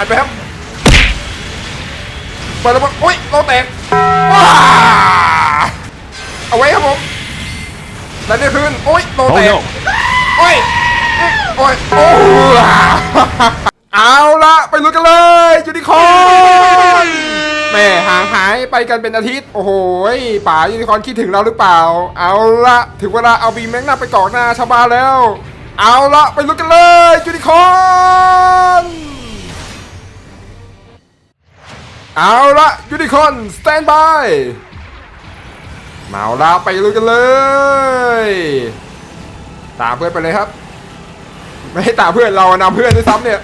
อัดไปครับเปิดระเบิดโอ้ยโลแตกว้าเอาไว้ครับผมแล้วนี่คืนโอ้ยโล Oh แตก no! โอ้ยโอ้ยโอ้ยเอาละไปลุ้นกันเลยยูนิคอร์นแม่ห่างหายไปกันเป็นอาทิตย์ โอ้โหป่ายูนิคอร์นคิดถึงเราหรือเปล่า เอาละถึงเวลาเอาบีมแม็กนัมไปกรอกหน้าชาวบ้านแล้ว เอาละไปลุ้นกันเลยยูนิคอร์น เอาละยูนิคอร์นสแตนบายมาเอาละไปลุ้นกันเลย ตามเพื่อนไปเลยครับ ไม่ให้ตามเพื่อนเรานำเพื่อนด้วยซ้ำเนี่ย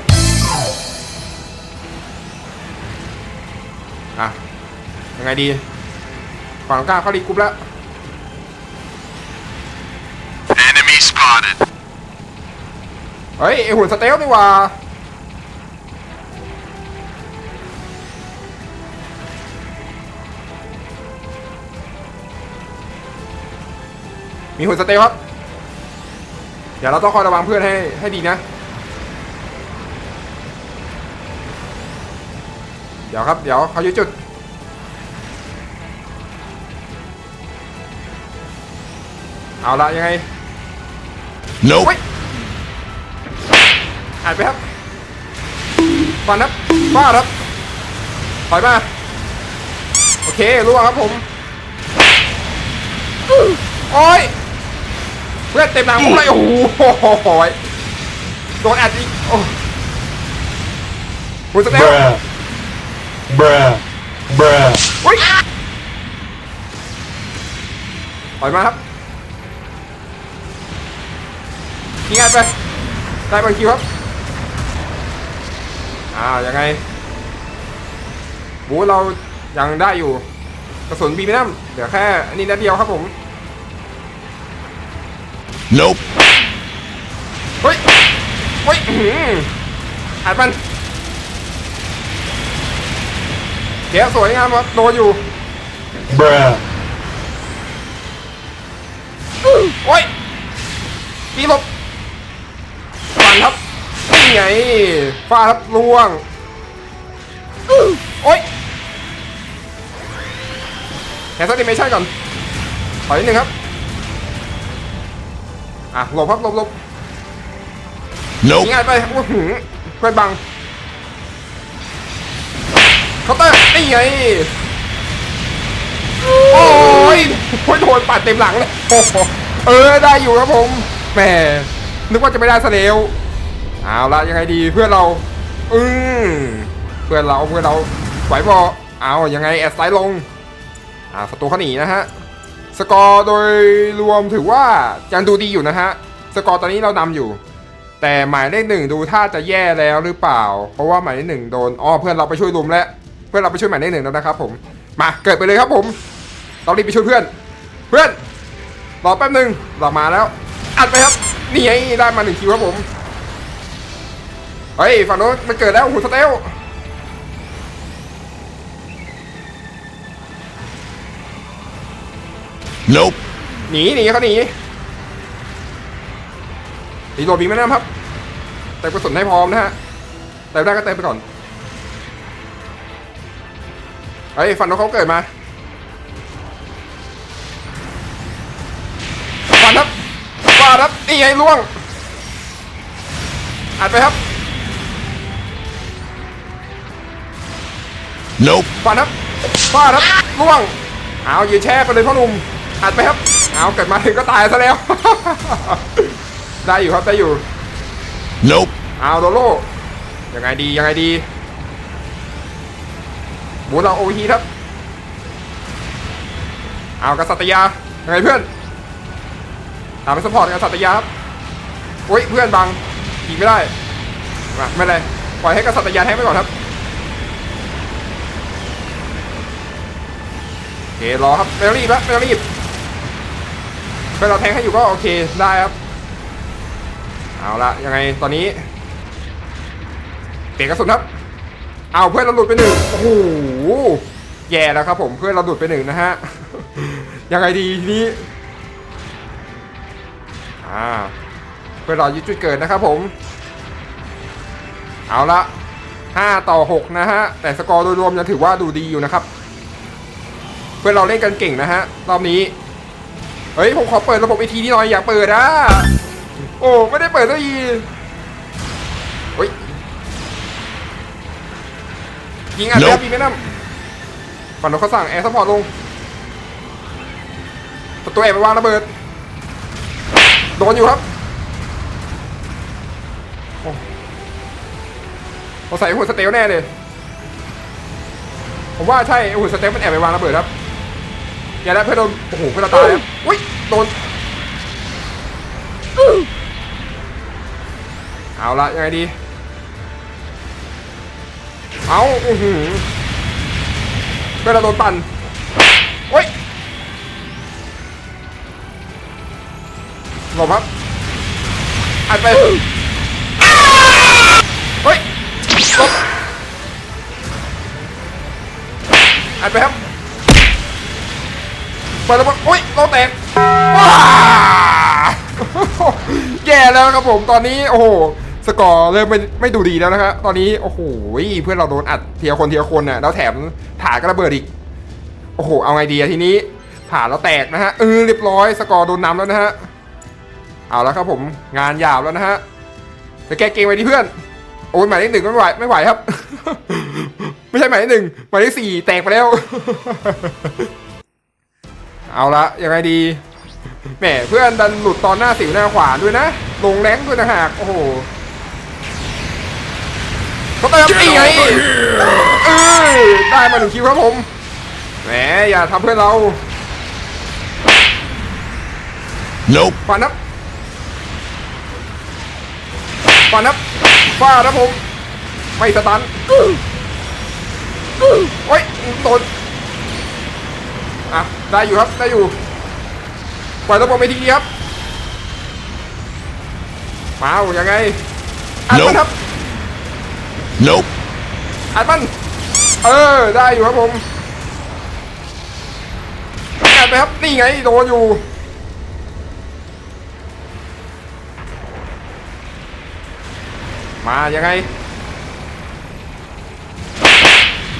อะยังไงดีฝั่งกล้าเขาดีกรุ๊ปแล้ว Enemy spotted. เฮ้ยไอหุ่นสเตลนี่หว่า มีหุ่นสเตลครับ เดี๋ยวเราต้องคอยระวังเพื่อนให้ให้ดีนะ เดี๋ยวครับ เดี๋ยวเขายึดจุด เอาละยังไง Nope. เฮ้ยหายไปครับฟันครับฟาดครับถอยมา โอเครู้ว่าครับผม โอ้ยเพื่อนเต็มหลังผมเลยโอ้โหโดนอัดอีกโอ้หุ่นสเตล Bruh. Bruh. Bruh. เฮ้ยถอยมาครับยิงอัดไปได้บางคิวครับอ้าวยังไงบูเรายังได้อยู่กระสุนบีไม่น้ำเดี๋ยวแค่อันนี้นัดเดียวครับผม Nope. เฮ้ยเฮ้ยอื้อหืออัดมันเดี๋ยวสวยงามครับโดนอยู่ Bruh. โอ้ยตีหลบฟันครับนี่ไงฟาดครับล่วงโอ้ยแคสซันดิเมชั่นก่อนถอยนิดนึงครับ อะหลบครับหลบหลบ Nope. ง่ายไปโอ้โหเพื่อนบังเคาน์เตอร์นี่ไงโอ้ยโอ้ยโดนปัดเต็มหลังเลยโอ้โหเออได้อยู่ครับผมแหมนึกว่าจะไม่ได้ซะแล้วเอาละยังไงดีเพื่อนเรา อืมเพื่อนเราเพื่อนเราไหวบอเอายังไงแอดไซด์ลงอ่าศัตรูเขาหนีนะฮะ สกอร์โดยรวมถือว่ายังดูดีอยู่นะฮะ สกอร์ตอนนี้เรานำอยู่ แต่หมายเลขหนึ่งดูท่าจะแย่แล้วหรือเปล่า เพราะว่าหมายเลขหนึ่งโดนอ๋อเพื่อนเราไปช่วยลุมแล้วเพื่อนเราไปช่วยหมายเลขหนึ่งแล้วนะครับผมมาเกิดไปเลยครับผมเรารีบไปช่วยเพื่อน เพื่อนรอแป๊บหนึ่งเรามาแล้ว อัดไปครับนี่ไงได้มาหนึ่งคิวครับผมเฮ้ยฝั่งโน้นมันเกิดแล้วหูสเตล Nope. หนีหนีเขาหนีหนีโดดบีไม่ได้ครับเติมกระสุนให้พร้อมนะฮะเติมได้ก็เติมไปก่อนเฮ้ยฟันของเขาเกิดมาฟันครับฟาดครับนี่ไงล่วงอัดไปครับ Nope. ฟันครับฟาดครับล่วง เอายืนแช่ไปเลยพ่อหนุ่ม อัดไปครับเอาเกิดมาถึงก็ตายซะแล้ว ได้อยู่ครับได้อยู่ Nope. เอาโดโลยังไงดียังไงดีหมูเราโอฮีครับ เอากษัตริยายังไงเพื่อนตามไปสปอร์ตกษัตริยาครับโอ้ยเพื่อนบังอีกไม่ได้มาไม่เป็นไรปล่อยให้กษัตริยาแทงไปก่อนครับโอเครอครับไม่ต้องรีบแล้วไม่ต้องรีบ เพื่อนเราแทงให้อยู่ก็โอเคได้ครับ เอาละยังไงตอนนี้เปลี่ยนกระสุนครับ เอาเพื่อนเราหลุดไปหนึ่งโอ้โหแย่แล้วครับผมเพื่อนเราหลุดไปหนึ่งนะฮะ ยังไงดีทีนี้อ่าเพื่อนเรายึดจุดเกิดนะครับผม เอาละ5 ต่อ 6 นะฮะ แต่สกอร์โดยรวมยังถือว่าดูดีอยู่นะครับ เพื่อนเราเล่นกันเก่งนะฮะ รอบนี้ เฮ้ยผมขอเปิดระบบไอทีนี่หน่อยอยากเปิดอะโอ้ไม่ได้เปิดสักทีเฮ้ยยิงอัดแล้ว Nope ปีไม่น้ำฝั่งโน้นเขาสั่งแอร์ซัพพอร์ตลงประตัวแอบไปวางระเบิดโดนอยู่ครับโอ้เราใส่หุ่นสเตลแน่เลยผมว่าใช่หุ่นสเตลมันแอบไปวางระเบิดครับ อย่าได้เพื่อนโดนโอ้โหเพื่อนเราตายครับอุ้ยโดนเอาละยังไงดี เอาอือหือเพื่อนเราโดนปั่นโอ้ยหลบครับอัดไปเฮ้ยหลบอัดไปครับ เปิดระเบิดโอ้ยเราแตกว้าแย่แล้วครับผมตอนนี้โอ้โหสกอร์เริ่มไม่ไม่ดูดีแล้วนะครับตอนนี้โอ้โหเพื่อนเราโดนอัดเทียคนเทียคนน่ะแล้วแถมฐานก็ระเบิดอีกโอ้โหเอาไงดีทีนี้ฐานเราแตกนะฮะเออเรียบร้อยสกอร์โดนนำแล้วนะฮะเอาแล้วครับผมงานยาวแล้วนะฮะจะแก้เกมไว้ที่เพื่อนโอ้ยหมายเลขหนึ่งไม่ไหวไม่ไหวครับ ไม่ใช่หมายเลขหนึ่งหมายเลขสี่แตกไปแล้ว เอาละยังไงดีแหมเพื่อนดันหลุดตอนหน้าสิวหน้าขวาด้วยนะลงแรงด้วยนะหากโอ้โหเขาเติมตีไงเอ้ยได้มาหนึ่งคิวครับผมแหมอย่าทำเพื่อนเรา Nope. ฝันนับฝันนับฟาดนะผม ไม่สตันโอ้ยโดน อะได้อยู่ครับได้อยู่ปล่อยระบบไปทีเดียวครับมาเอายังไงอัดมันครับ Nope. อัดมันเออได้อยู่ครับผมอัดไปครับนี่ไงโดนอยู่มายังไง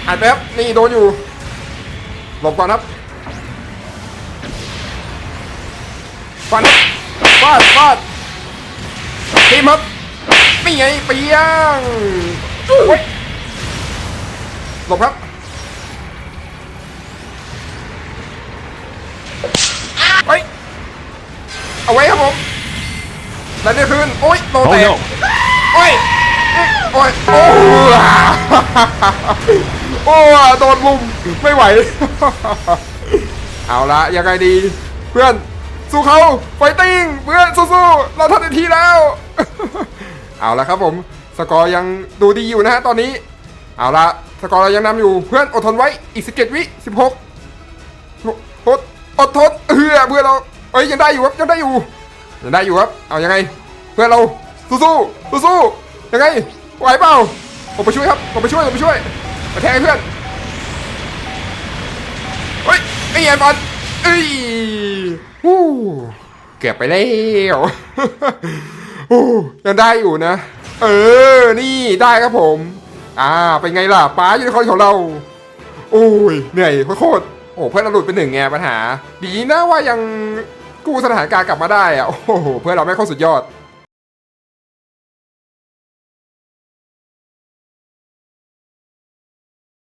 อัดไปครับนี่โดนอยู่หลบก่อนครับ ฟันครับฟาดฟาดทีมครับนี่ไงเปียงโอ้ยหลบครับเฮ้ยเอาไว้ครับผมแล้วนี่คืนโอ้ยโดน Oh แตก no. โอ้ยโอ้ยโอ้โอ้โดนลุมไม่ไหว เอาละยังไงดีเพื่อน สู้เขาไฟติ้งเพื่อนสู้ๆเราทำได้ทีแล้ว เอาละครับผม สกอร์ยังดูดีอยู่นะฮะตอนนี้ เอาละสกอร์เรายังนำอยู่เพื่อนอดทนไว้อีก 17 วิ 16อดอดทนเพื่อเพื่อนเราเอ้ยยังได้อยู่ครับยังได้อยู่ยังได้อยู่ครับเอายังไง เพื่อนเราสู้สู้สู้สู้ๆยังไงไหวเปล่าผมไปช่วยครับผมไปช่วยผมไปช่วยมาแทงเพื่อนเฮ้ยไอ้แอนบอลเอ้ย เกือบไปแล้วยังได้อยู่นะ เออ นี่ได้ครับผม อ่า เป็นไงล่ะป้ายูนิคอร์นของเรา โอ้ย เหนื่อยโคตรโอ้เพื่อนเราหลุดไปหนึ่งไงปัญหา ดีนะว่ายังกู้สถานการณ์กลับมาได้อะโอ้โห เพื่อนเราไม่โคตรสุดยอด